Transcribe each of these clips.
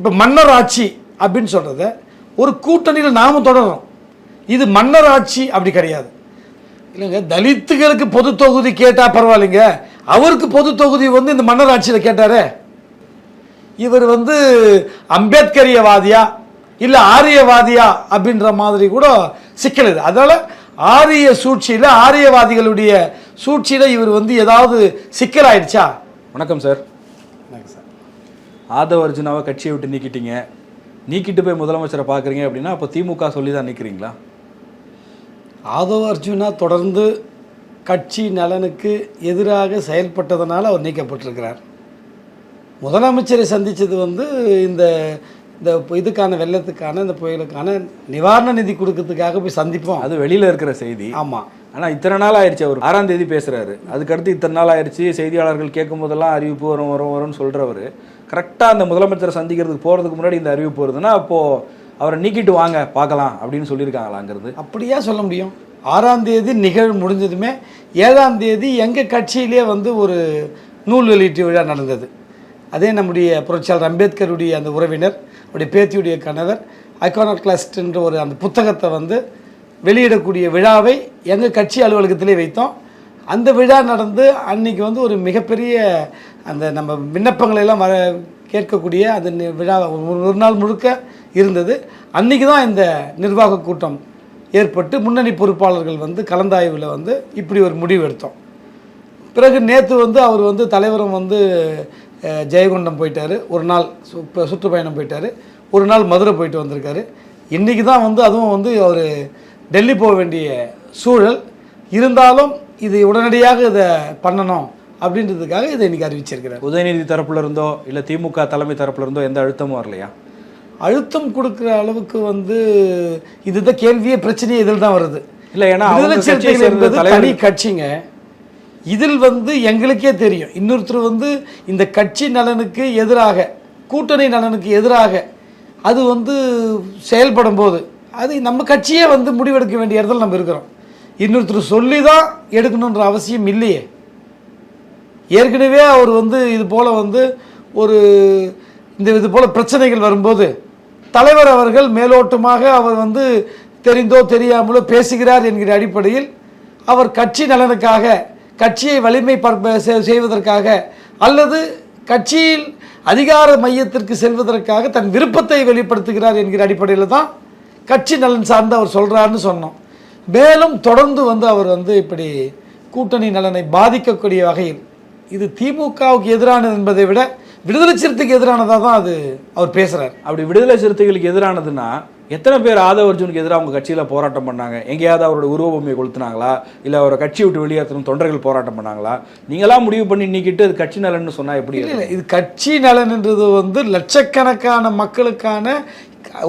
இப்போ மன்னர் ஆட்சி அப்படின்னு சொல்கிறத ஒரு கூட்டணியில் நாமும் தொடரும் இது மன்னர் ஆட்சி அப்படி கிடையாது. இல்லைங்க தலித்துகளுக்கு பொது தொகுதி கேட்டால் பரவாயில்லைங்க. அவருக்கு பொது தொகுதி வந்து இந்த மன்னர் ஆட்சியில் கேட்டாரே. இவர் வந்து அம்பேத்கரியவாதியா இல்லை ஆரியவாதியா அப்படின்ற மாதிரி கூட சிக்கல் இது. அதனால் ஆரிய சூழ்ச்சியில் ஆரியவாதிகளுடைய சூழ்ச்சியில் இவர் வந்து ஏதாவது சிக்கலாயிடுச்சா? வணக்கம் சார். ஆதவ அர்ஜுனாவை கட்சியை விட்டு நீக்கிட்டீங்க. நீக்கிட்டு போய் முதலமைச்சரை பார்க்குறீங்க அப்படின்னா அப்போ திமுக சொல்லி தான் நிற்கிறீங்களா ஆதவ அர்ஜுனா தொடர்ந்து கட்சி நலனுக்கு எதிராக செயல்பட்டதனால அவர் நீக்கப்பட்டிருக்கிறார். முதலமைச்சரை சந்தித்தது வந்து இந்த இந்த இதுக்கான வெள்ளத்துக்கான இந்த புயலுக்கான நிவாரண நிதி கொடுக்கறதுக்காக போய் சந்திப்போம். அது வெளியில் இருக்கிற செய்தி. ஆமாம் ஆனால் இத்தனை நாள் ஆயிடுச்சு அவர். ஆறாம் தேதி பேசுகிறாரு அதுக்கடுத்து இத்தனை நாள் ஆயிடுச்சு. செய்தியாளர்கள் கேட்கும் போதெல்லாம் அறிவிப்பு வரும் வரும் வரும்னு சொல்கிறவர் கரெக்டாக அந்த முதலமைச்சரை சந்திக்கிறதுக்கு போகிறதுக்கு முன்னாடி இந்த அறிவிப்பு வருதுன்னா அப்போது அவரை நீக்கிட்டு வாங்க பார்க்கலாம் அப்படின்னு சொல்லியிருக்காங்களாங்கிறது அப்படியே சொல்ல முடியும். ஆறாம் தேதி நிகழ்வு முடிஞ்சதுமே ஏழாம் தேதி எங்கள் கட்சியிலே வந்து ஒரு நூல் வெளியீட்டு விழா நடந்தது. அதே நம்முடைய புரட்சியாளர் அம்பேத்கருடைய அந்த உறவினர் அவருடைய பேத்தியுடைய கணவர் ஐகானோக்ளாஸ்ட்ன்ற ஒரு அந்த புத்தகத்தை வந்து வெளியிடக்கூடிய விழாவை எங்கள் கட்சி அலுவலகத்திலே வைத்தோம். அந்த விழா நடந்து அன்னைக்கு வந்து ஒரு மிகப்பெரிய அந்த நம்ம விண்ணப்பங்களை எல்லாம் வர கேட்கக்கூடிய அந்த நி- விழா ஒரு ஒரு நாள் முழுக்க இருந்தது. அன்னைக்கு தான் இந்த நிர்வாக கூட்டம் ஏற்பட்டு முன்னணி பொறுப்பாளர்கள் வந்து கலந்தாய்வில் வந்து இப்படி ஒரு முடிவு எடுத்தோம். பிறகு நேற்று வந்து அவர் வந்து தலைவரும் வந்து அஹ், போயிட்டார் போயிட்டாரு. ஒரு நாள் சு- சுற்றுப்பயணம் போயிட்டாரு. ஒரு நாள் மதுரை போயிட்டு வந்திருக்காரு. இன்றைக்கி தான் வந்து அதுவும் வந்து அவர் டெல்லி போக வேண்டிய சூழல். இருந்தாலும் இது உடனடியாக இதை பண்ணணும் அப்படின்றதுக்காக இதை இன்னைக்கு அறிவிச்சிருக்கிறார். உதயநிதி தரப்புல இருந்தோ இல்லை திமுக தலைமை தரப்புல இருந்தோ எந்த அழுத்தமும் வரலையா? அழுத்தம் கொடுக்குற அளவுக்கு வந்து இதுதான் கேள்வியே பிரச்சனையே இதில் தான் வருது. இல்லை ஏன்னா என்பது தனி கட்சிங்க. இதில் வந்து எங்களுக்கே தெரியும். இன்னொருத்தர் வந்து இந்த கட்சி நலனுக்கு எதிராக கூட்டணி நலனுக்கு எதிராக அது வந்து செயல்படும் போது அது நம்ம கட்சியே வந்து முடிவெடுக்க வேண்டிய இடத்துல நம்ம இருக்கிறோம். இன்னொருத்தர் சொல்லி தான் எடுக்கணுன்ற அவசியம் இல்லையே. ஏற்கனவே அவர் வந்து இது போல் வந்து ஒரு இந்த இது போல் பிரச்சனைகள் வரும்போது தலைவர் அவர்கள் மேலோட்டமாக அவர் வந்து தெரிந்தோ தெரியாமலோ பேசுகிறார் என்கிற அடிப்படையில் அவர் கட்சி நலனுக்காக கட்சியை வலிமை செய்வதற்காக அல்லது கட்சியில் அதிகார மையத்திற்கு செல்வதற்காக தன் விருப்பத்தை வெளிப்படுத்துகிறார் என்கிற அடிப்படையில் தான் கட்சி நலன் சார்ந்து அவர் சொல்கிறாருன்னு சொன்னோம். மேலும் தொடர்ந்து வந்து அவர் வந்து இப்படி கூட்டணி நலனை பாதிக்கக்கூடிய வகையில் இது திமுகவுக்கு எதிரானது என்பதை விட விடுதலை சிறுத்தைக்கு எதிரானதாக தான் அது அவர் பேசுகிறார் அப்படி விடுதலை சிறுத்தைகளுக்கு எதிரானதுன்னா எத்தனை பேர் ஆதவ அர்ஜுனுக்கு எதிராக அவங்க கட்சியில் போராட்டம் பண்ணாங்க? எங்கேயாவது அவரோட உருவபொம்மையை கொளுத்துனாங்களா? இல்லை அவரை கட்சி விட்டு வெளியேற்றணும் தொண்டர்கள் போராட்டம் பண்ணாங்களா? நீங்களாம் முடிவு பண்ணி நீக்கிட்டு அது கட்சி நலன்னு சொன்னா எப்படி? இல்லை இது கட்சி நலன்ன்றது வந்து லட்சக்கணக்கான மக்களுக்கான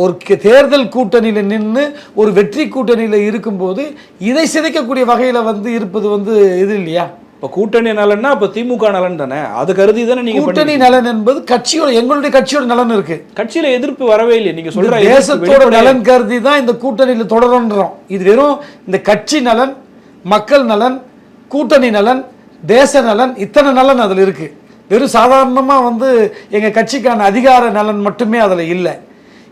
ஒரு தேர்தல் கூட்டணியில் நின்று ஒரு வெற்றி கூட்டணியில் இருக்கும்போது இதை சிதைக்கக்கூடிய வகையில் வந்து இருப்பது வந்து இது இல்லையா? இப்போ கூட்டணி நலன்னா அப்போ திமுக நலன் தானே? அது கருதி தானே நீங்க கூட்டணி. நலன் என்பது கட்சியோட எங்களுடைய கட்சியோட நலன் இருக்கு. கட்சியில எதிர்ப்பு வரவே இல்லை நீங்க சொல்ற தேசத்தோட நலன் கருதி தான் இந்த கூட்டணியில் தொடரன்றோம் இது வெறும் இந்த கட்சி நலன் மக்கள் நலன் கூட்டணி நலன் தேச நலன் இத்தனை நலன் அதில் இருக்கு. வெறும் சாதாரணமாக வந்து எங்கள் கட்சிக்கான அதிகார நலன் மட்டுமே அதில் இல்லை.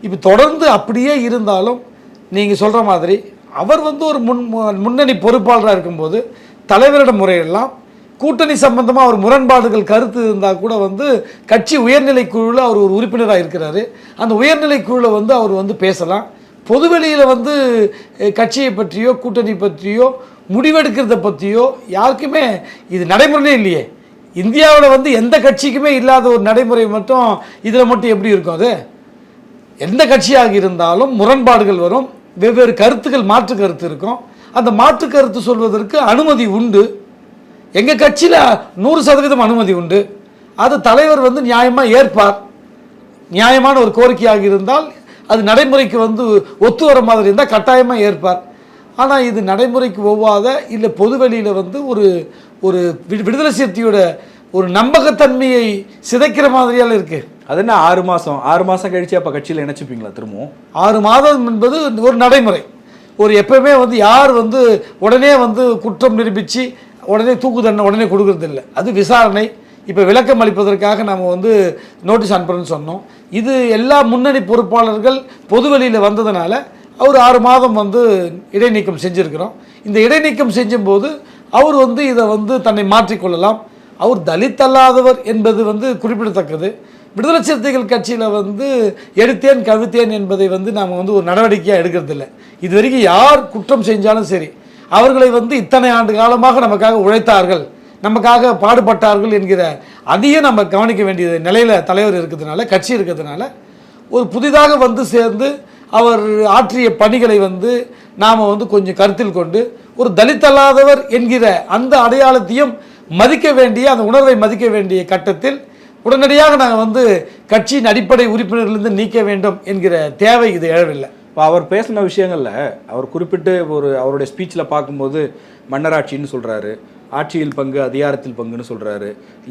இப்போ தொடர்ந்து அப்படியே இருந்தாலும் நீங்கள் சொல்கிற மாதிரி அவர் வந்து ஒரு முன் முன்னணி பொறுப்பாளராக இருக்கும்போது தலைவரிடம் முறையெல்லாம் கூட்டணி சம்பந்தமாக அவர் முரண்பாடுகள் கருத்து இருந்தால் கூட வந்து கட்சி உயர்நிலை குழுவில் அவர் ஒரு உறுப்பினராக இருக்கிறாரு. அந்த உயர்நிலை குழுவில் வந்து அவர் வந்து பேசலாம். பொதுவெளியில் வந்து கட்சியை பற்றியோ கூட்டணி பற்றியோ முடிவெடுக்கிறத பற்றியோ யாருக்குமே இது நடைமுறையே இல்லையே. இந்தியாவில் வந்து எந்த கட்சிக்குமே இல்லாத ஒரு நடைமுறை மட்டும் இதில் மட்டும் எப்படி இருக்கும் அது? எந்த கட்சியாக இருந்தாலும் முரண்பாடுகள் வரும். வெவ்வேறு கருத்துக்கள் மாற்று கருத்து இருக்கும். அந்த மாற்று கருத்து சொல்வதற்கு அனுமதி உண்டு. எங்கள் கட்சியில் நூறு சதவீதம் அனுமதி உண்டு. அது தலைவர் வந்து நியாயமாக ஏற்பார். நியாயமான ஒரு கோரிக்கையாக இருந்தால் அது நடைமுறைக்கு வந்து ஒத்து வர மாதிரி இருந்தால் கட்டாயமாக ஏற்பார். ஆனால் இது நடைமுறைக்கு ஒவ்வாத இல்லை பொதுவெளியில் வந்து ஒரு ஒரு விடு- விடுதலை சிறுத்தையோட ஒரு நம்பகத்தன்மையை சிதைக்கிற மாதிரியால் இருக்குது அது என்ன ஆறு மாதம் ஆறு மாதம் கழிச்சு அப்போ கட்சியில் இணைச்சுப்பீங்களா திரும்பவும்? ஆறு மாதம் என்பது ஒரு நடைமுறை. ஒரு எப்பவுமே வந்து யார் வந்து உடனே வந்து குற்றம் நிரூபித்து உடனே தூக்கு தண்டனை உடனே கொடுக்கறது இல்லை. அது விசாரணை. இப்போ விளக்கம் அளிப்பதற்காக நம்ம வந்து நோட்டீஸ் அனுப்புறோம்னு சொன்னோம். இது எல்லா முன்னணி பொறுப்பாளர்கள் பொதுவெளியில் வந்ததுனால அவர் ஆறு மாதம் வந்து இடைநீக்கம் செஞ்சுருக்கிறோம். இந்த இடைநீக்கம் செஞ்சும்போது அவர் வந்து இதை வந்து தன்னை மாற்றிக்கொள்ளலாம். அவர் தலித் அல்லாதவர் என்பது வந்து குறிப்பிடத்தக்கது. விடுதலை சிறுத்தைகள் கட்சியில் வந்து எடுத்தேன் கவித்தேன் என்பதை வந்து நாம் வந்து ஒரு நடவடிக்கையாக எடுக்கிறதில்ல. இது வரைக்கும் யார் குற்றம் செஞ்சாலும் சரி அவர்களை வந்து இத்தனை ஆண்டு காலமாக நமக்காக உழைத்தார்கள் நமக்காக பாடுபட்டார்கள் என்கிற அதையும் நம்ம கவனிக்க வேண்டிய நிலையில் தலைவர் இருக்கிறதுனால கட்சி இருக்கிறதுனால ஒரு புதிதாக வந்து சேர்ந்து அவர் ஆற்றிய பணிகளை வந்து நாம் வந்து கொஞ்சம் கருத்தில் கொண்டு ஒரு தலித்தல்லாதவர் என்கிற அந்த அடையாளத்தையும் மதிக்க வேண்டிய அந்த உணர்வை மதிக்க வேண்டிய கட்டத்தில் உடனடியாக நாங்கள் வந்து கட்சியின் அடிப்படை உறுப்பினர்களிருந்து நீக்க வேண்டும் என்கிற தேவை இது எழவில்லை. இப்போ அவர் பேசின விஷயங்கள்ல அவர் குறிப்பிட்டு ஒரு அவருடைய ஸ்பீச்சில் பார்க்கும்போது மன்னராட்சின்னு சொல்றாரு ஆட்சியில் பங்கு அதிகாரத்தில் பங்குன்னு சொல்றாரு.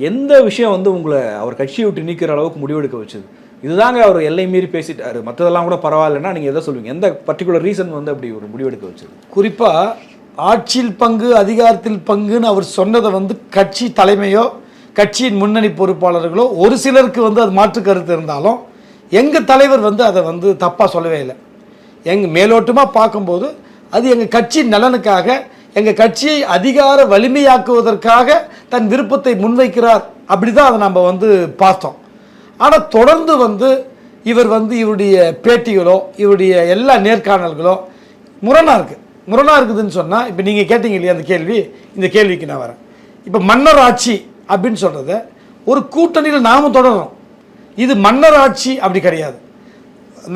எந்த விஷயம் வந்து உங்களை அவர் கட்சியை விட்டு நீக்கிற அளவுக்கு முடிவெடுக்க வச்சது? இதுதாங்க அவர் எல்லை மீறி பேசிட்டாரு. மற்றதெல்லாம் கூட பரவாயில்லைன்னா நீங்க எதை சொல்லுவீங்க? எந்த பர்டிகுலர் ரீசன் வந்து அப்படி ஒரு முடிவெடுக்க வச்சது? குறிப்பாக ஆட்சியில் பங்கு அதிகாரத்தில் பங்குன்னு அவர் சொன்னதை வந்து கட்சி தலைமையோ கட்சியின் முன்னணி பொறுப்பாளர்களோ ஒரு சிலருக்கு வந்து அது மாற்று கருத்து இருந்தாலும் எங்கள் தலைவர் வந்து அதை வந்து தப்பாக சொல்லவே இல்லை. எங்கள் மேலோட்டமாக பார்க்கும்போது அது எங்கள் கட்சி நலனுக்காக எங்கள் கட்சியை அதிகார வலிமையாக்குவதற்காக தன் விருப்பத்தை முன்வைக்கிறார் அப்படி தான் அதை நம்ம வந்து பார்த்தோம். ஆனால் தொடர்ந்து வந்து இவர் வந்து இவருடைய பேட்டிகளோ இவருடைய எல்லா நேர்காணல்களோ முரணாக இருக்குது முரணாக இருக்குதுன்னு சொன்னால் இப்போ நீங்கள் கேட்டீங்க இல்லையா அந்த கேள்வி? இந்த கேள்விக்கு நான் வரேன். இப்போ மன்னர் ஆட்சி அப்படின்னு சொல்கிறத ஒரு கூட்டணியில் நாமும் தொடரும் இது மன்னர் ஆட்சி அப்படி கிடையாது.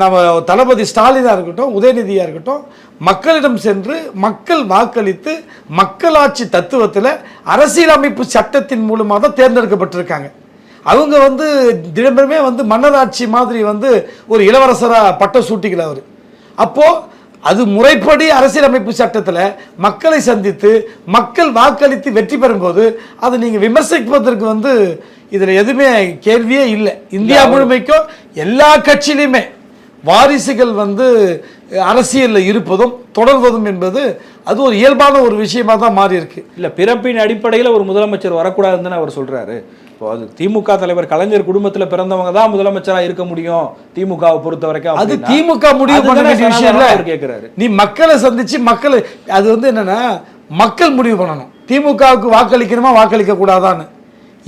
நம்ம தளபதி ஸ்டாலினாக இருக்கட்டும் உதயநிதியாக இருக்கட்டும் மக்களிடம் சென்று மக்கள் வாக்களித்து மக்களாட்சி தத்துவத்தில் அரசியலமைப்பு சட்டத்தின் மூலமாக தான் தேர்ந்தெடுக்கப்பட்டிருக்காங்க. அவங்க வந்து தினம்பெருமே வந்து மன்னராட்சி மாதிரி வந்து ஒரு இளவரசராக பட்டம் சூட்டிக்கல அவர். அப்போது அது முறைப்படி அரசியலமைப்பு சட்டத்தில் மக்களை சந்தித்து மக்கள் வாக்களித்து வெற்றி பெறும்போது அதை நீங்கள் விமர்சிப்பதற்கு வந்து இதில் எதுவுமே கேள்வியே இல்லை. இந்தியா முழுமைக்கும் எல்லா கட்சியிலையுமே வாரிசுகள் வந்து அரசியலில் இருப்பதும் தொடர்வதும் என்பது அது ஒரு இயல்பான ஒரு விஷயமா தான் மாறி இருக்கு இல்ல பிறப்பின் அடிப்படையில் ஒரு முதலமைச்சர் வரக்கூடாதுன்னு தானே அவர் சொல்றாரு. இப்போ அது திமுக தலைவர் கலைஞர் குடும்பத்துல பிறந்தவங்க தான் முதலமைச்சரா இருக்க முடியும் திமுகவை பொறுத்த வரைக்கும் அது திமுக முடிவு பண்ண விஷயம் கேட்கிறாரு நீ மக்களை சந்திச்சு மக்களை அது வந்து என்னன்னா மக்கள் முடிவு பண்ணணும். திமுகவுக்கு வாக்களிக்கணுமா வாக்களிக்க கூடாதான்னு.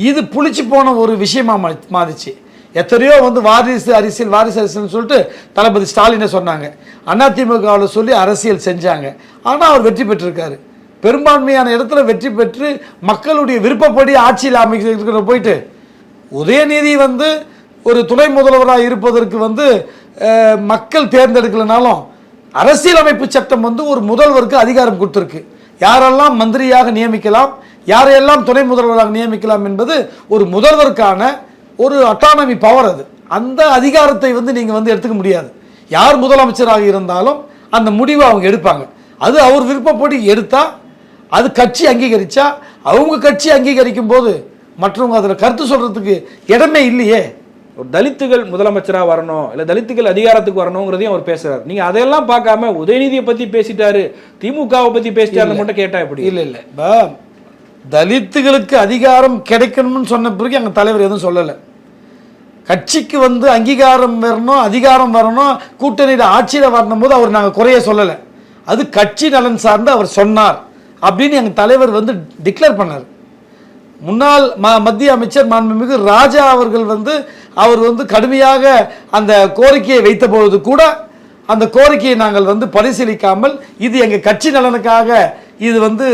இது புளிச்சு போன ஒரு விஷயமா மாறிச்சு. எத்தனையோ வந்து வாரிசு அரசியல் வாரிசு அரசியல்னு சொல்லிட்டு தளபதி ஸ்டாலினை சொன்னாங்க. அதிமுகவில் சொல்லி அரசியல் செஞ்சாங்க. ஆனால் அவர் வெற்றி பெற்றிருக்காரு. பெரும்பான்மையான இடத்துல வெற்றி பெற்று மக்களுடைய விருப்பப்படி ஆட்சியில் அமைக்கிற போயிட்டு உதயநிதி வந்து ஒரு துணை முதல்வராக இருப்பதற்கு வந்து மக்கள் தேர்ந்தெடுக்கலனாலும் அரசியலமைப்பு சட்டம் வந்து ஒரு முதல்வருக்கு அதிகாரம் கொடுத்துருக்கு. யாரெல்லாம் மந்திரியாக நியமிக்கலாம் யாரையெல்லாம் துணை முதல்வராக நியமிக்கலாம் என்பது ஒரு முதல்வருக்கான ஒரு அட்டானமி பவர் அது. அந்த அதிகாரத்தை வந்து நீங்கள் வந்து எடுத்துக்க முடியாது. யார் முதலமைச்சராக இருந்தாலும் அந்த முடிவை அவங்க எடுப்பாங்க. அது அவர் விருப்பப்படி எடுத்தால் அது கட்சி அங்கீகரிச்சா அவங்க கட்சி அங்கீகரிக்கும் போது மற்றவங்க அதில் கருத்து சொல்றதுக்கு இடமே இல்லையே. ஒரு தலித்துகள் முதலமைச்சரா வரணும் இல்ல தலித்துகள் அதிகாரத்துக்கு வரணுங்கிறதையும் அவர் பேசுறாரு. நீங்க அதையெல்லாம் பார்க்காம உதயநிதியை பத்தி பேசிட்டாரு திமுகவை பத்தி பேசிட்டாருன்னு மட்டும் கேட்டா எப்படி? இல்லை இல்லை. இப்போ தலித்துகளுக்கு அதிகாரம் கிடைக்கணும்னு சொன்ன பிறகு எங்கள் தலைவர் எதுவும் சொல்லலை. கட்சிக்கு வந்து அங்கீகாரம் வரணும் அதிகாரம் வரணும் கூட்டணியில் ஆட்சியில் வரணும் போது அவர் நாங்கள் குறைய சொல்லலை. அது கட்சி நலன் சார்ந்து அவர் சொன்னார். அப்படின்னு எங்கள் தலைவர் வந்து டிக்ளேர் பண்ணார். முன்னாள் ம மத்திய அமைச்சர் மாண்புமிகு ராஜா அவர்கள் வந்து அவர் வந்து கடுமையாக அந்த கோரிக்கையை வைத்தபொழுது கூட அந்த கோரிக்கையை நாங்கள் வந்து பரிசீலிக்காமல் இது எங்கள் கட்சி நலனுக்காக இது வந்து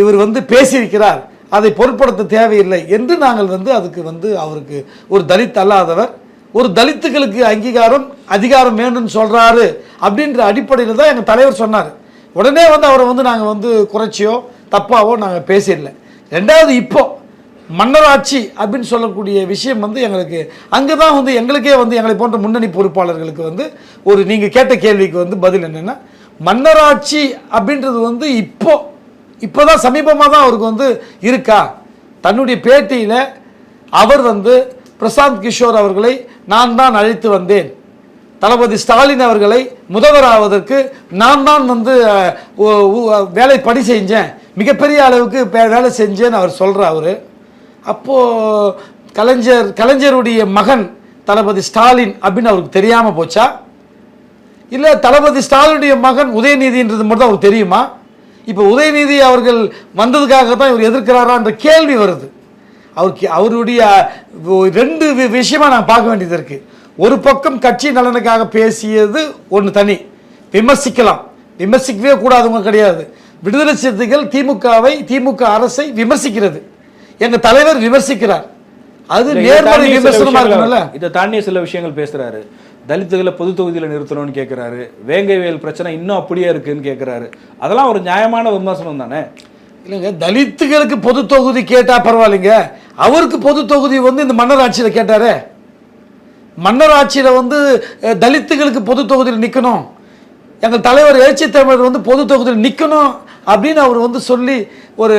இவர் வந்து பேசியிருக்கிறார். அதை பொருட்படுத்த தேவையில்லை என்று நாங்கள் வந்து அதுக்கு வந்து அவருக்கு ஒரு தலித் அல்லாதவர் ஒரு தலித்துகளுக்கு அங்கீகாரம் அதிகாரம் வேணும்னு சொல்கிறாரு அப்படின்ற அடிப்படையில் தான் எங்கள் தலைவர் சொன்னார். உடனே வந்து அவரை வந்து நாங்கள் வந்து குறைச்சியோ தப்பாவோ நாங்கள் பேசிடல. ரெண்டாவது இப்போ மன்னராட்சி அப்படின்னு சொல்லக்கூடிய விஷயம் வந்து எங்களுக்கு அங்கே தான் வந்து எங்களுக்கே வந்து எங்களை போன்ற முன்னணி பொறுப்பாளர்களுக்கு வந்து ஒரு நீங்கள் கேட்ட கேள்விக்கு வந்து பதில் என்னென்னா மன்னராட்சி அப்படின்றது வந்து இப்போ இப்போ தான் சமீபமாக தான் அவருக்கு வந்து இருக்கா? தன்னுடைய பேட்டியில் அவர் வந்து பிரசாந்த் கிஷோர் அவர்களை நான் தான் அழைத்து வந்தேன். தளபதி ஸ்டாலின் அவர்களை முதல்வராவதற்கு நான் தான் வந்து வேலை பணி செஞ்சேன். மிகப்பெரிய அளவுக்கு பே- வேலை செஞ்சேன்னு அவர் சொல்கிறார் அவர் அப்போது கலைஞர் கலைஞருடைய மகன் தளபதி ஸ்டாலின் அப்படின்னு அவருக்கு தெரியாமல் போச்சா? இல்லை தளபதி ஸ்டாலினுடைய மகன் உதயநிதின்றது மட்டும் தான் அவருக்கு தெரியுமா? இப்போ உதயநிதி அவர்கள் வந்ததுக்காக தான் இவர் எதிர்க்கிறாரான்ற கேள்வி வருது. அவருக்கு அவருடைய ரெண்டு வி- விஷயமா நான் பார்க்க வேண்டியது இருக்குது ஒரு பக்கம் கட்சி நலனுக்காக பேசியது ஒன்று தனி. விமர்சிக்கலாம். விமர்சிக்கவே கூடாதவங்க கிடையாது. விடுதலை சிறுத்தைகள் திமுகவை திமுக அரசை விமர்சிக்கிறது. எங்க தலைவர் விமர்சிக்கிறார். அது நேர்மறை தாண்டி சில விமர்சனமா விஷயங்கள் இருக்கணும்ல இதை தாண்டிய சில விஷயங்கள் பேசுறாரு. தலித்துகளை பொது தொகுதியில நிறுத்தணும்னு கேட்கிறாரு வேங்கைவேல் பிரச்சனை இன்னும் அப்படியே இருக்குன்னு கேட்கிறாரு அதெல்லாம் ஒரு நியாயமான விமர்சனம் தானே? இல்லைங்க தலித்துகளுக்கு பொது தொகுதி கேட்டா பரவாயில்லைங்க. அவருக்கு பொது தொகுதி வந்து இந்த மன்னர் ஆட்சியில கேட்டாரே. மன்னர் வந்து தலித்துகளுக்கு பொது தொகுதியில் நிற்கணும் எங்கள் தலைவர் எழுச்சி தமிழர் வந்து பொது தொகுதியில் நிற்கணும் அப்படின்னு அவர் வந்து சொல்லி ஒரு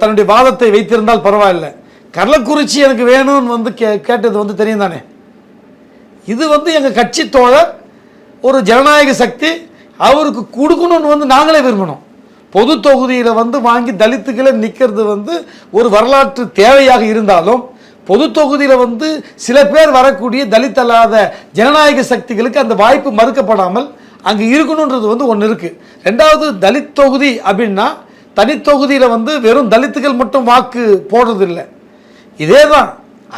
தன்னுடைய வாதத்தை வைத்திருந்தால் பரவாயில்லை. கள்ளக்குறிச்சி எனக்கு வேணும்னு வந்து கே கேட்டது வந்து தெரியும் தானே. இது வந்து எங்கள் கட்சி தோழர் ஒரு ஜனநாயக சக்தி அவருக்கு கொடுக்கணும்னு வந்து நாங்களே விரும்பணும். பொது தொகுதியில் வந்து வாங்கி தலித்துக்களை நிற்கிறது வந்து ஒரு வரலாற்று தேவையாக இருந்தாலும் பொது தொகுதியில் வந்து சில பேர் வரக்கூடிய தலித் அல்லாத ஜனநாயக சக்திகளுக்கு அந்த வாய்ப்பு மறுக்கப்படாமல் அங்கே இருக்கணுன்றது வந்து ஒன்று இருக்குது ரெண்டாவது தலித் தொகுதி அப்படின்னா தனித்தொகுதியில் வந்து வெறும் தலித்துகள் மட்டும் வாக்கு போடுறதில்லை. இதே தான்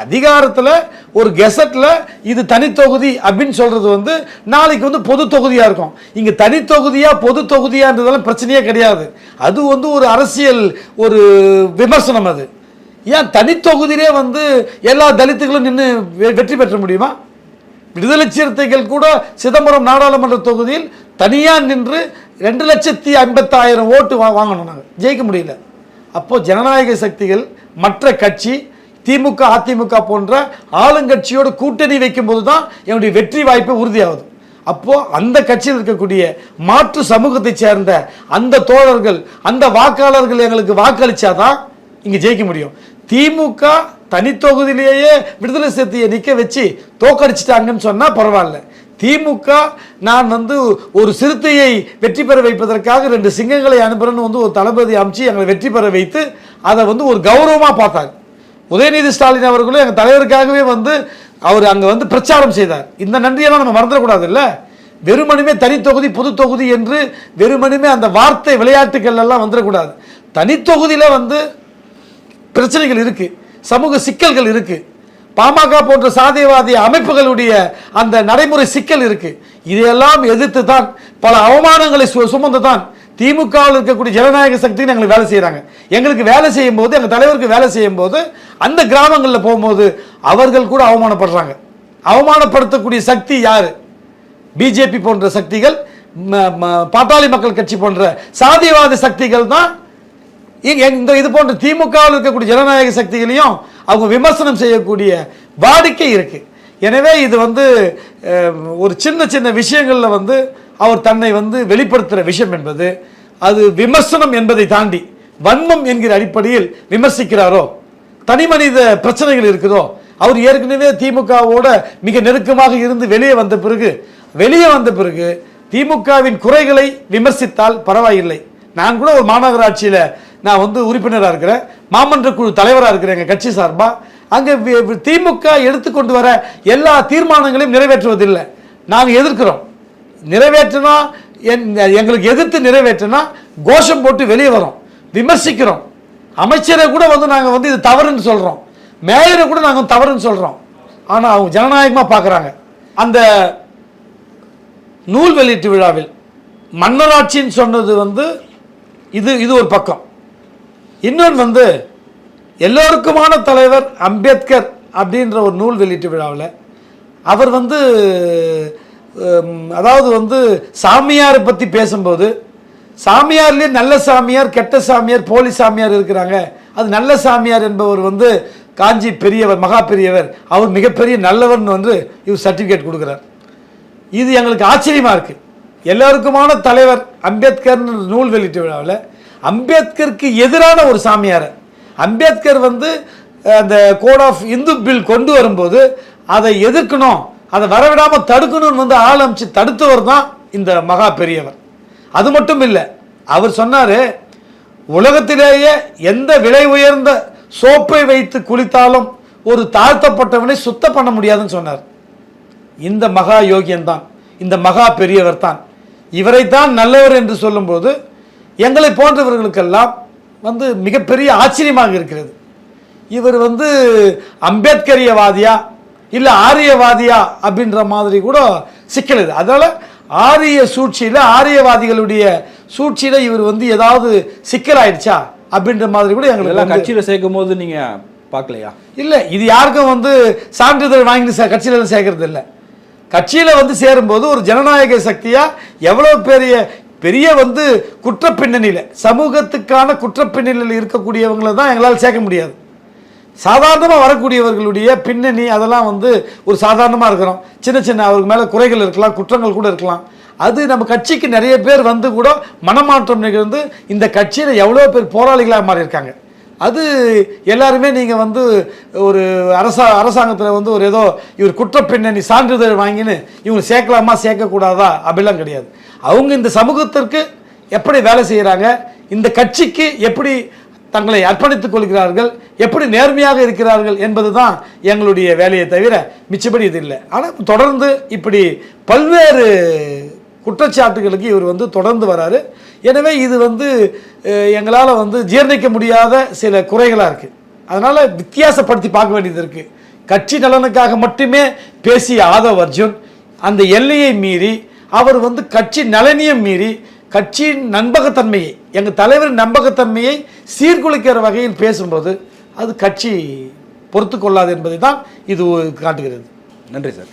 அதிகாரத்தில் ஒரு கெசட்டில் இது தனித்தொகுதி அப்படின்னு சொல்கிறது வந்து நாளைக்கு வந்து பொது தொகுதியாக இருக்கும். இங்கே தனித்தொகுதியாக பொது தொகுதியான்றதெல்லாம் பிரச்சனையே கிடையாது. அது வந்து ஒரு அரசியல் ஒரு விமர்சனம் அது. ஏன் தனித்தொகுதியிலே வந்து எல்லா தலித்துகளும் நின்று வெற்றி பெற்ற முடியுமா? விடுதலை சிறுத்தைகள் கூட சிதம்பரம் நாடாளுமன்ற தொகுதியில் தனியாக நின்று ரெண்டு லட்சத்தி ஐம்பத்தாயிரம் ஓட்டு வா வாங்கணும் நாங்கள் ஜெயிக்க முடியல. அப்போது ஜனநாயக சக்திகள் மற்ற கட்சி திமுக அதிமுக போன்ற ஆளுங்கட்சியோடு கூட்டணி வைக்கும்போது தான் என்னுடைய வெற்றி வாய்ப்பு உறுதியாகுது. அப்போது அந்த கட்சியில் இருக்கக்கூடிய மாற்று சமூகத்தை சேர்ந்த அந்த தோழர்கள் அந்த வாக்காளர்கள் எங்களுக்கு வாக்களித்தாதான் இங்கே ஜெயிக்க முடியும். திமுக தனித்தொகுதியிலேயே விடுதலை சிறுத்தையை நிற்க வச்சு தோக்கடிச்சிட்டாங்கன்னு சொன்னால் பரவாயில்ல. திமுக நான் வந்து ஒரு சிறுத்தையை வெற்றி பெற வைப்பதற்காக ரெண்டு சிங்கங்களை அனுப்புறேன்னு வந்து ஒரு தளபதி அமைச்சு எங்களை வெற்றி பெற வைத்து அதை வந்து ஒரு கௌரவமாக பார்த்தாங்க உதயநிதி ஸ்டாலின் அவர்களும் எங்கள் தலைவருக்காகவே வந்து அவர் அங்கே வந்து பிரச்சாரம் செய்தார். இந்த நன்றியெல்லாம் நம்ம மறந்துடக்கூடாது இல்லை வெறுமனுமே தனித்தொகுதி பொது தொகுதி என்று வெறுமனுமே அந்த வார்த்தை விளையாட்டுகள் எல்லாம் வந்துடக்கூடாது. தனித்தொகுதியில் வந்து பிரச்சனைகள் இருக்கு சமூக சிக்கல்கள் இருக்கு. பாமக போன்ற சாதியவாதி அமைப்புகளுடைய அந்த நடைமுறை சிக்கல் இருக்கு. இதையெல்லாம் எதிர்த்து தான் பல அவமானங்களை சு- சுமந்து தான் திமுகவில் இருக்கக்கூடிய ஜனநாயக சக்தின்னு எங்களுக்கு வேலை செய்கிறாங்க எங்களுக்கு வேலை செய்யும் போது எங்கள் தலைவருக்கு வேலை செய்யும் போது அந்த கிராமங்களில் போகும்போது அவர்கள் கூட அவமானப்படுறாங்க. அவமானப்படுத்தக்கூடிய சக்தி யார்? பிஜேபி போன்ற சக்திகள் பாட்டாளி மக்கள் கட்சி போன்ற சாதியவாத சக்திகள் தான் இங்க இந்த இது போன்ற திமுகவில் இருக்கக்கூடிய ஜனநாயக சக்திகளையும் அவங்க விமர்சனம் செய்யக்கூடிய வாடிக்கை இருக்கு. எனவே இது வந்து ஒரு சின்ன சின்ன விஷயங்களில் வந்து அவர் தன்னை வந்து வெளிப்படுத்துகிற விஷயம் என்பது அது விமர்சனம் என்பதை தாண்டி வன்மம் என்கிற அடிப்படையில் விமர்சிக்கிறாரோ தனி மனித பிரச்சனைகள் இருக்குதோ அவர் ஏற்கனவே திமுகவோட மிக நெருக்கமாக இருந்து வெளியே வந்த பிறகு வெளியே வந்த பிறகு திமுகவின் குறைகளை விமர்சித்தால் பரவாயில்லை. நான் கூட ஒரு மாநகராட்சியில் நான் வந்து உறுப்பினராக இருக்கிறேன். மாமன்ற குழு தலைவராக இருக்கிறேன் எங்கள் கட்சி சார்பாக அங்கே திமுக எடுத்துக்கொண்டு வர எல்லா தீர்மானங்களையும் நிறைவேற்றுவதில்லை. நாங்கள் எதிர்க்கிறோம். நிறைவேற்றினா என்- எங்களுக்கு எதிர்த்து நிறைவேற்றினா கோஷம் போட்டு வெளியே வரோம். விமர்சிக்கிறோம். அமைச்சரை கூட வந்து நாங்கள் வந்து இது தவறுன்னு சொல்கிறோம் மேயரை கூட நாங்கள் தவறுன்னு சொல்கிறோம் ஆனால் அவங்க ஜனநாயகமாக பார்க்குறாங்க அந்த நூல் வெளியீட்டு விழாவில் மன்னராட்சின்னு சொன்னது வந்து இது இது ஒரு பக்கம். இன்னொன்று வந்து எல்லோருக்குமான தலைவர் அம்பேத்கர் அப்படின்ற ஒரு நூல் வெளியீட்டு விழாவில் அவர் வந்து அதாவது வந்து சாமியாரை பற்றி பேசும்போது சாமியார்லேயே நல்ல சாமியார் கெட்ட சாமியார் போலி சாமியார் இருக்கிறாங்க. அது நல்ல சாமியார் என்பவர் வந்து காஞ்சி பெரியவர் மகா பெரியவர். அவர் மிகப்பெரிய நல்லவர்னு வந்து இவர் சர்டிஃபிகேட் கொடுக்குறார். இது எங்களுக்கு ஆச்சரியமா இருக்குது எல்லோருக்குமான தலைவர் அம்பேத்கர்னு நூல் வெளியீட்டு விழாவில் அம்பேத்கருக்கு எதிரான ஒரு சாமியார். அம்பேத்கர் வந்து அந்த கோட் ஆஃப் இந்து பில் கொண்டு வரும்போது அதை எதிர்க்கணும் அதை வரவிடாமல் தடுக்கணும்னு வந்து ஆரம்பிச்சு தடுத்தவர் தான் இந்த மகா பெரியவர். அது மட்டும் இல்லை அவர் சொன்னார் உலகத்திலேயே எந்த விலை உயர்ந்த சோப்பை வைத்து குளித்தாலும் ஒரு தாழ்த்தப்பட்டவனை சுத்தம் பண்ண முடியாதுன்னு சொன்னார். இந்த மகா யோகியன் தான் இந்த மகா பெரியவர் தான். இவரைத்தான் நல்லவர் என்று சொல்லும்போது எங்களை போன்றவர்களுக்கெல்லாம் வந்து மிகப்பெரிய ஆச்சரியமாக இருக்கிறது. இவர் வந்து அம்பேத்கரியவாதியா இல்லை ஆரியவாதியா அப்படின்ற மாதிரி கூட சிக்கலுது அதனால ஆரிய சூழ்ச்சியில் ஆரியவாதிகளுடைய சூழ்ச்சியில் இவர் வந்து ஏதாவது சிக்கலாயிடுச்சா அப்படின்ற மாதிரி கூட எங்களுக்கு கட்சியில சேர்க்கும் போது நீங்க பார்க்கலையா? இல்லை இது யாருக்கும் வந்து சான்றிதழ் வாங்கி சே- கட்சியில சேர்க்கறது இல்லை கட்சியில் வந்து சேரும்போது ஒரு ஜனநாயக சக்தியா எவ்வளோ பெரிய பெரிய வந்து குற்ற பின்னணியில் சமூகத்துக்கான குற்ற பின்னணியில் இருக்கக்கூடியவங்களை தான் எங்களால் சேர்க்க முடியாது. சாதாரணமாக வரக்கூடியவர்களுடைய பின்னணி அதெல்லாம் வந்து ஒரு சாதாரணமாக இருக்கிறோம். சின்ன சின்ன அவருக்கு மேலே குறைகள் இருக்கலாம் குற்றங்கள் கூட இருக்கலாம். அது நம்ம கட்சிக்கு நிறைய பேர் வந்து கூட மனமாற்றம் நிகழ்ந்து இந்த கட்சியில் எவ்வளோ பேர் போராளிகளாக மாறியிருக்காங்க. அது எல்லாருமே நீங்கள் வந்து ஒரு அரசா அரசாங்கத்தில் வந்து ஒரு ஏதோ இவர் குற்றப்பின்னணி சான்றிதழ் வாங்கின்னு இவங்க சேர்க்கலாமா சேர்க்கக்கூடாதா? அப்படிலாம் கிடையாது. அவங்க இந்த சமூகத்திற்கு எப்படி வேலை செய்கிறாங்க இந்த கட்சிக்கு எப்படி தங்களை அர்ப்பணித்துக் கொள்கிறார்கள்? எப்படி நேர்மையாக இருக்கிறார்கள் என்பதுதான் எங்களுடைய வேலையை தவிர மிச்சப்படி இது இல்லை. ஆனால் தொடர்ந்து இப்படி பல்வேறு குற்றச்சாட்டுகளுக்கு இவர் வந்து தொடர்ந்து வராரு. எனவே இது வந்து எங்களால் வந்து ஜீரணிக்க முடியாத சில குறைகளாக இருக்குது அதனால் வித்தியாசப்படுத்தி பார்க்க வேண்டியது இருக்குது கட்சி நலனுக்காக மட்டுமே பேசிய ஆதவ் அர்ஜுன் அந்த எல்லையை மீறி அவர் வந்து கட்சி நலனையும் மீறி கட்சியின் நம்பகத்தன்மையை எங்கள் தலைவரின் நம்பகத்தன்மையை சீர்குலைக்கிற வகையில் பேசும்போது அது கட்சி பொறுத்து கொள்ளாது என்பதை தான் இது காட்டுகிறது. நன்றி சார்.